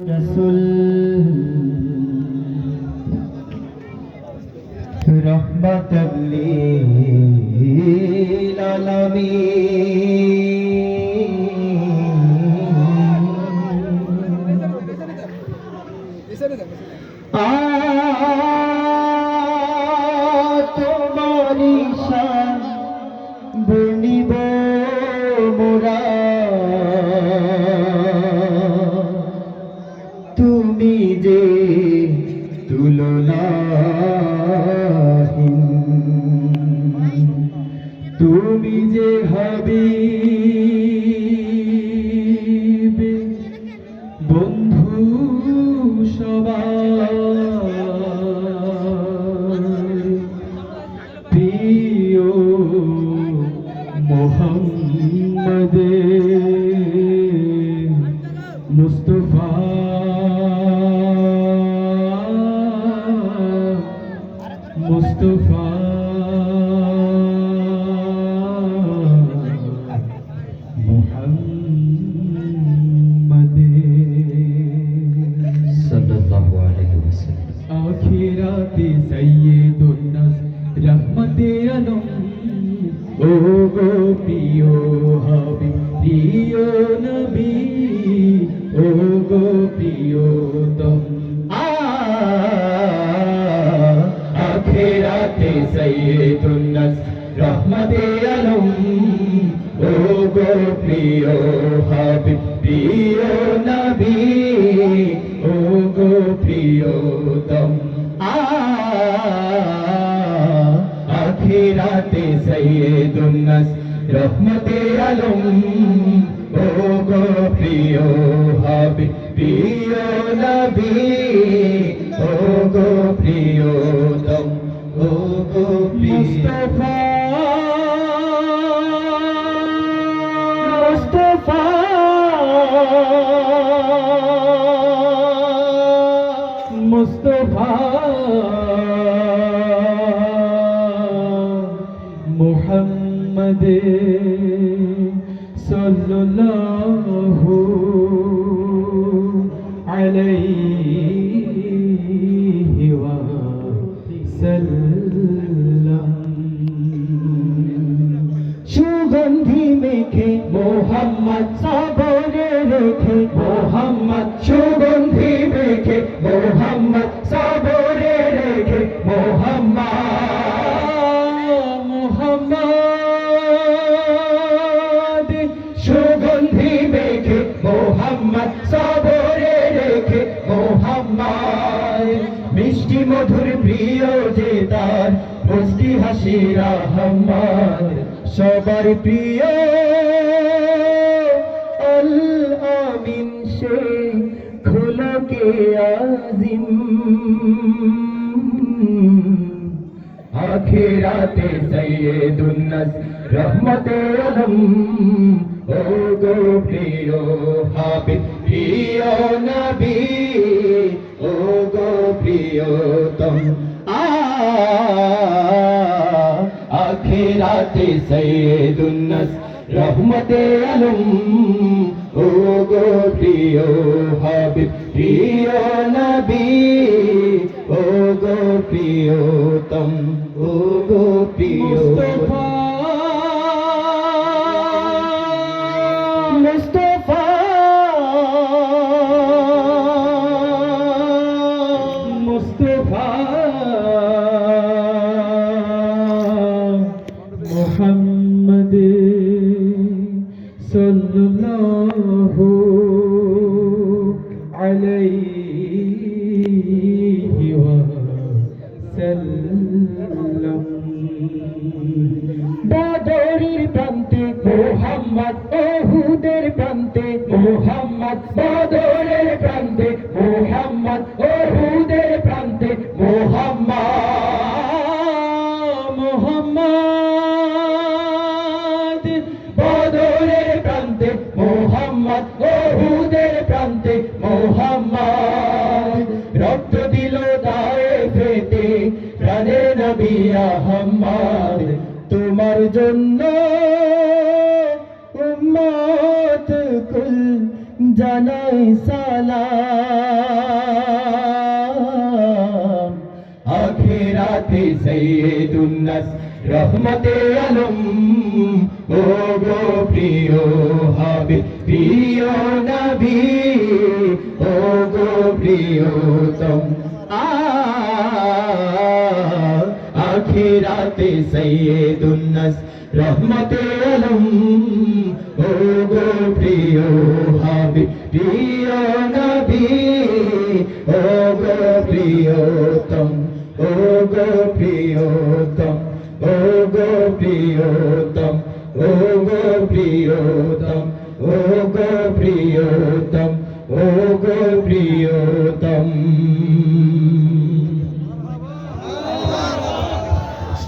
রসুল। রহমত লিল আলামিন। আ তোমারি শান বর্ণিব মোরা। বন্ধু সবার প্রিয় মোহাম্মদে মুস্তফা। মুস্তফা। আখিরাতে সাইয়্যিদুন নাস রহমতে আলম ও গো প্রিয় হাবি প্রিয় নবী। ও গো প্রিয় দম। আখিরাতে সাইয়্যিদুন নাস রহমতে আলম ও গো প্রিয় হাবি প্রিয় নবী। আখিরাতে সৈয়দুন নাস রহমতে আলম। ও গো প্রিয় হাবি, প্রিয় নবী, ও গো প্রিয়তম ও গো মুস্তফা। মুস্তফা। মুহাম্মদ সাল্লাল্লাহু আলাইহি ওয়াসাল্লাম সুগন্ধি মেখে মোহাম্মদ সাবরে রেখে মোহাম্মদ। মিষ্টি মধুর প্রিয় যে মুষ্টি হাসি রহমান সবার প্রিয় আল আমিন, সে খুলকে আজিম। আখিরাতে সৈয়দুন রহমতে আলম ও গো প্রিয় হাবিব, প্রিয় নবী, ও গো প্রিয়তম। আখিরাতে সৈয়দুন নাস রহমতে আলম ও গো প্রিয় হাবিব, প্রিয় নবী, ও গো প্রিয়তম। ও মোহাম্মদ উম্মত কুল জানাই সালাম আখিরাতে সাইয়েদুন নাস রহমতে আলম ও গো প্রিয় হবে প্রিয় নবী ও গো প্রিয়তম আখিরাতে সাইয়েদুন নাস রহমতে আলম গো প্রিয় হাবিব প্রিয় নবী ও গো প্রিয়তম ও গো প্রিয়তম ও গো প্রিয়তম ও গো প্রিয়তম।